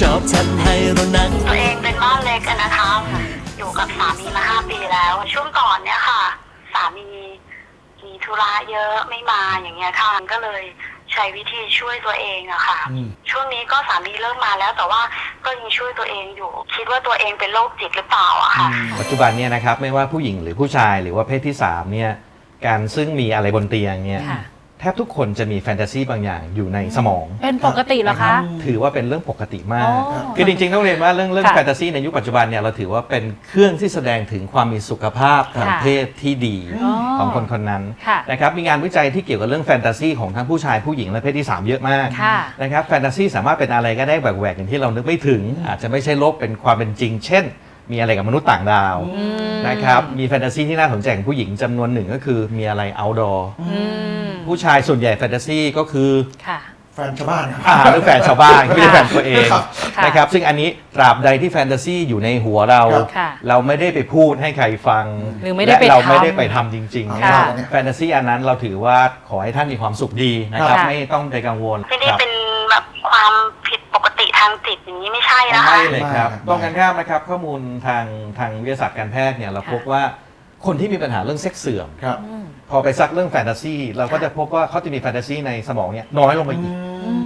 ชอบทันให้เรานั้นตัวเองเป็นบ้านเล็กอะนะคะอยู่กับสามีมาห้าปีแล้ว ช่วงก่อนเนี่ยค่ะ สามีมีธุระเยอะไม่มาอย่างเงี้ยค่ะก็เลยใช้วิธีช่วยตัวเองอะค่ะอืมช่วงนี้ก็สามีเริ่มมาแล้วแต่ว่าก็ยังช่วยตัวเองอยู่ คิดว่าตัวเองเป็นโรคจิตหรือเปล่าอะค่ะ ปัจจุบันเนี่ยนะครับไม่ว่าผู้หญิงหรือผู้ชายหรือว่าเพศที่3เนี่ยการซึ่งมีอะไรบนเตียงเนี่ยค่ะ แทบทุกคนจะมีแฟนตาซีบางอย่างอยู่ในสมองเป็นปกติเหรอคะ ถือว่าเป็นเรื่องปกติมาก อ๋อคือจริงๆต้องเรียนว่าเรื่องเรื่องค่ะแฟนตาซีในยุคปัจจุบันเนี่ยเราถือว่าเป็นเครื่องที่แสดงถึงความมีสุขภาพทางค่ะเพศที่ดีอ๋อของคนคนนั้นค่ะนะครับมีงานวิจัยที่เกี่ยวกับเรื่องแฟนตาซีของทั้งผู้ชายผู้หญิงและเพศที่3เยอะมากค่ะ นะครับแฟนตาซีสามารถเป็นอะไรก็ได้แหวกๆอย่างที่เรานึกไม่ถึง อาจจะไม่ใช่โลกเป็นความเป็นจริง เช่น มีอะไรกับมนุษย์ต่างดาวอืมนะครับมีแฟนตาซีที่น่าสนใจของผู้หญิงจำนวนหนึ่งก็คือมีอะไร outdoor อืมผู้ชายส่วนใหญ่แฟนตาซีก็คือค่ะ แฟนชาวบ้านครับอ่าหรือแฟนชาวบ้านไม่ใช่แฟนตัวเองครับ ค่ะนะครับซึ่งอันนี้ตราบใดที่แฟนตาซีอยู่ในหัวเรา ครับค่ะเราไม่ได้ไปพูดให้ใครฟังหรือไม่ได้และไปเราทำไม่ได้ไปทำจริงๆค่ะนะครับแฟนตาซีอันนั้นเราถือว่าขอให้ท่านมีความสุขดีนะครับ ค่ะ ไม่ต้องไปกังวลไม่ได้ครับ เป็นแบบความผิดปก ติทางจิตอย่างนี้ไม่ใช่นะคะไม่เลยครับไม่ ตรงกันข้ามนะครับ ข้อมูลทางทางวิทยาศาสตร์การแพทย์เนี่ยเราค่ะพบว่าคนที่มีปัญหาเรื่องเซ็กส์เสื่อม ครับ อืม พอไปซักเรื่องแฟนตาซีเราก็จะพบว่าเขาจะมีแฟนตาซีในสมองเนี่ยน้อยลงไปอีก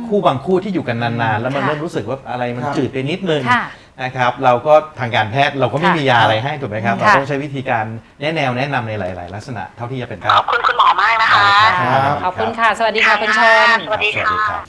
คู่บางคู่ที่อยู่กันนานๆ แล้วมันค่ะเริ่มรู้สึกว่าอะไรมันครับจืดไปนิดนึงค่ะนะครับเราก็ทางการแพทย์เราก็ไม่ค่ะมียาอะไรให้ถูกไหมครับค่ะเราต้องใช้วิธีการแนะแนวแนะนำในหลาย ๆ ลักษณะเท่าที่จะเป็นไปขอบคุณคุณหมอมากนะคะ ครับ ขอบคุณค่ะ สวัสดีค่ะคุณชน สวัสดีสวัสดีค่ะครับ